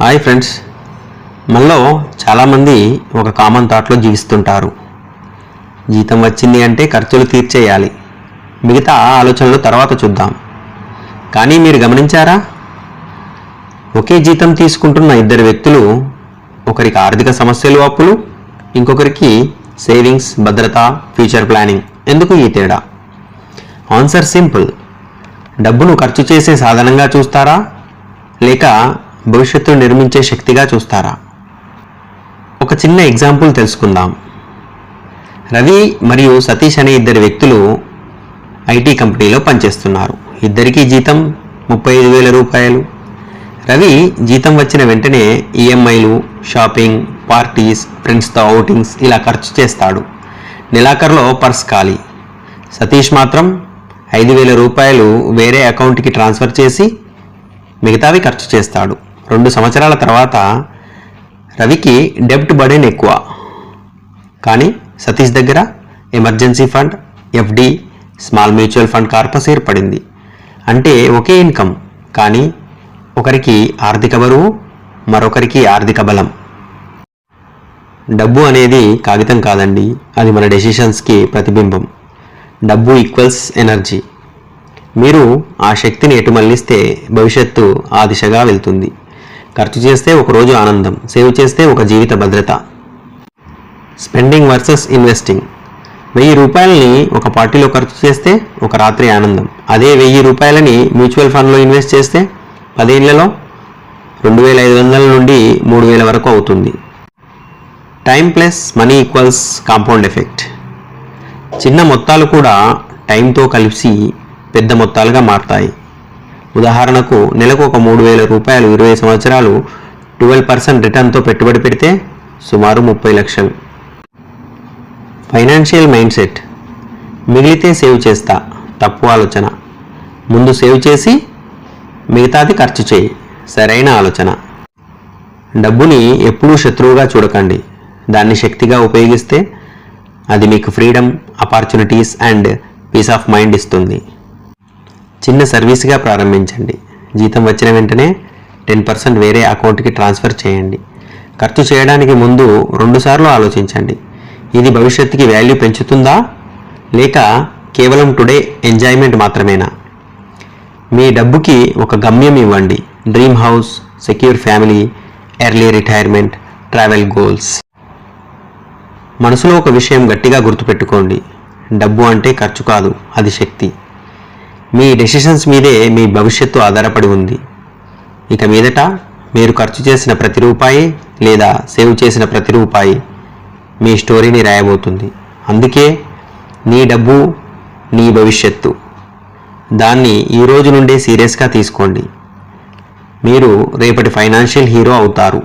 Hi friends. మనలో చాలామంది ఒక కామన్ థాట్లో జీవిస్తుంటారు. జీతం వచ్చింది అంటే ఖర్చులు తీర్చేయాలి. మిగతా ఆలోచనలు తర్వాత చూద్దాం. కానీ మీరు గమనించారా? ఒకే జీతం తీసుకుంటున్న ఇద్దరు వ్యక్తులు ఒకరికి ఆర్థిక సమస్యలు అప్పులు ఇంకొకరికి సేవింగ్స్ భద్రత ఫ్యూచర్ ప్లానింగ్. ఎందుకు ఈ తేడా? Answer simple. డబ్బును ఖర్చు చేసే సాధనంగా చూస్తారా? లేక భవిష్యత్తును నిర్మించే శక్తిగా చూస్తారా? ఒక చిన్న ఎగ్జాంపుల్ తెలుసుకుందాం. రవి మరియు సతీష్ అనే ఇద్దరు వ్యక్తులు ఐటీ కంపెనీలో పనిచేస్తున్నారు. ఇద్దరికీ జీతం ముప్పై ఐదు వేల రూపాయలు. రవి జీతం వచ్చిన వెంటనే ఈఎంఐలు షాపింగ్ పార్టీస్ ఫ్రెండ్స్తో అవుటింగ్స్ ఇలా ఖర్చు చేస్తాడు. నెలాఖరులో పర్స్ ఖాళీ. సతీష్ మాత్రం ఐదు వేల రూపాయలు వేరే అకౌంట్కి ట్రాన్స్ఫర్ చేసి మిగతావి ఖర్చు చేస్తాడు. రెండు సంవత్సరాల తర్వాత రవికి డెబ్ట్ బర్డెన్ ఎక్కువ. కానీ సతీష్ దగ్గర emergency fund FD small mutual fund corpus ఏర్పడింది. అంటే ఒకే ఇన్కమ్ కానీ ఒకరికి ఆర్థిక బరువు మరొకరికి ఆర్థిక బలం. డబ్బు అనేది కాగితం కాదండి అది మన డెసిషన్స్కి ప్రతిబింబం. డబ్బు ఈక్వల్స్ ఎనర్జీ. మీరు ఆ శక్తిని ఎటు మళ్ళిస్తే భవిష్యత్తు ఆ దిశగా వెళ్తుంది. ఖర్చు చేస్తే ఒక రోజు ఆనందం సేవ్ చేస్తే ఒక జీవిత భద్రత. Spending versus investing. వెయ్యి రూపాయలని ఒక పార్టీలో ఖర్చు చేస్తే ఒక రాత్రి ఆనందం. అదే వెయ్యి రూపాయలని మ్యూచువల్ ఫండ్లో ఇన్వెస్ట్ చేస్తే పదేళ్ళలో రెండు వేల ఐదు వందల నుండి మూడు వేల వరకు అవుతుంది. Time plus money equals compound effect. చిన్న మొత్తాలు కూడా టైంతో కలిసి పెద్ద మొత్తాలుగా మారతాయి. ఉదాహరణకు నెలకు ఒక మూడు వేల రూపాయలు ఇరవై సంవత్సరాలు ట్వెల్వ్ పర్సెంట్ రిటర్న్తో పెట్టుబడి పెడితే సుమారు ముప్పై లక్షలు. ఫైనాన్షియల్ మైండ్ సెట్ మిగిలితే సేవ్ చేస్తా. తప్పు ఆలోచన. ముందు సేవ్ చేసి మిగతాది ఖర్చు చేయి. సరైన ఆలోచన. డబ్బుని ఎప్పుడూ శత్రువుగా చూడకండి. దాన్ని శక్తిగా ఉపయోగిస్తే అది మీకు freedom opportunities and peace of mind ఇస్తుంది. చిన్న సర్వీస్గా ప్రారంభించండి. జీతం వచ్చిన వెంటనే టెన్ పర్సెంట్ వేరే అకౌంట్కి ట్రాన్స్ఫర్ చేయండి. ఖర్చు చేయడానికి ముందు రెండుసార్లు ఆలోచించండి. ఇది భవిష్యత్తుకి వాల్యూ పెంచుతుందా? లేక కేవలం టుడే ఎంజాయ్మెంట్ మాత్రమేనా? మీ డబ్బుకి ఒక గమ్యం ఇవ్వండి. Dream house secure family early retirement travel goals మనసులో ఒక విషయం గట్టిగా గుర్తుపెట్టుకోండి. డబ్బు అంటే ఖర్చు కాదు అది శక్తి. మీ డెసిషన్స్ మీదే మీ భవిష్యత్తు ఆధారపడి ఉంది. ఇక మీదట మీరు ఖర్చు చేసిన ప్రతి రూపాయి లేదా సేవ్ చేసిన ప్రతి రూపాయి మీ స్టోరీని రాయబోతుంది. అందుకే నీ డబ్బు నీ భవిష్యత్తు దాన్ని ఈ రోజు నుండే సీరియస్గా తీసుకోండి. మీరు రేపటి ఫైనాన్షియల్ హీరో అవుతారు.